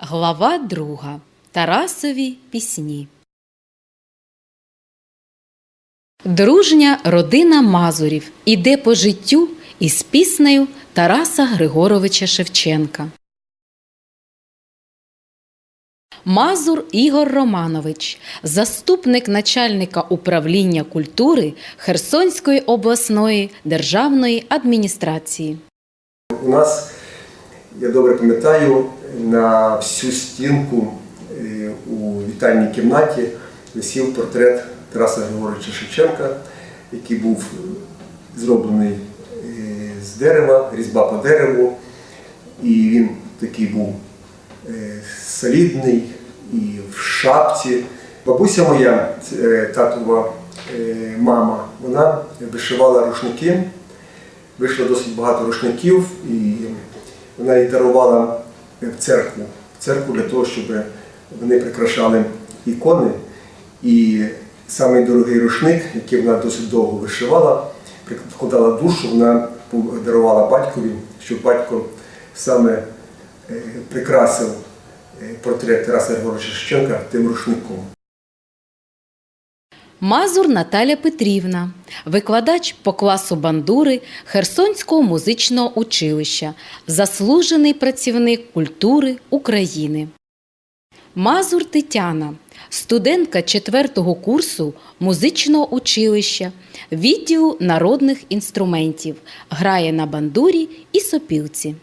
Глава друга. Тарасові пісні. Дружня родина Мазурів іде по життю із піснею Тараса Григоровича Шевченка. Мазур Ігор Романович, заступник начальника управління культури Херсонської обласної державної адміністрації. У нас, я добре пам'ятаю, на всю стінку е, у вітальній кімнаті висів портрет Тараса Григоровича Шевченка, який був зроблений е, з дерева, різьба по дереву. І він такий був е, солідний і в шапці. Бабуся моя, е, татова е, мама, вона вишивала рушники вийшло досить багато рушників, і вона їх дарувала в церкву, в церкву для того, щоб вони прикрашали ікони. І самий дорогий рушник, який вона досить довго вишивала, вкладала душу, вона дарувала батькові, щоб батько саме е, прикрасив е, портрет Тараса Григоровича Шевченка тим рушником. Мазур Наталя Петрівна, викладач по класу бандури Херсонського музичного училища, заслужений працівник культури України. Мазур Тетяна, студентка 4 курсу музичного училища, відділу народних інструментів, грає на бандурі і сопілці.